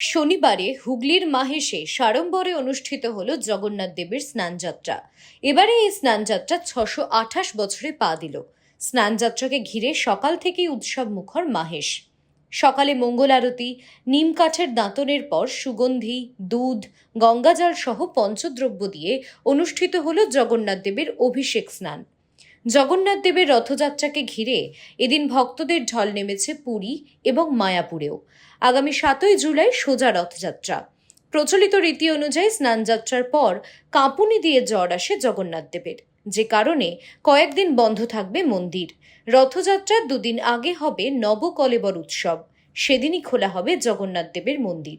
শনিবারে হুগলির মাহেশে সাড়ম্বরে অনুষ্ঠিত হল জগন্নাথ দেবের স্নানযাত্রা। এবারে এই স্নানযাত্রা ছশো আঠাশ বছরে পা দিল। স্নানযাত্রাকে ঘিরে সকাল থেকেই উৎসব মুখর মাহেশ। সকালে মঙ্গল আরতি, নিম কাঠের দাঁতনের পর সুগন্ধি, দুধ, গঙ্গাজল সহ পঞ্চদ্রব্য দিয়ে অনুষ্ঠিত হল জগন্নাথ দেবের অভিষেক স্নান। জগন্নাথ দেবের রথযাত্রাকে ঘিরে এদিন ভক্তদের ঢল নেমেছে পুরী এবং মায়াপুরেও। আগামী সাতই জুলাই সোজা রথযাত্রা। প্রচলিত রীতি অনুযায়ী স্নানযাত্রার পর কাঁপুনি দিয়ে জ্বর আসে জগন্নাথ দেবের। যে কারণে কয়েকদিন বন্ধ থাকবে মন্দির। রথযাত্রার দুদিন আগে হবে নবকলেবর উৎসব। সেদিনই খোলা হবে জগন্নাথ দেবের মন্দির।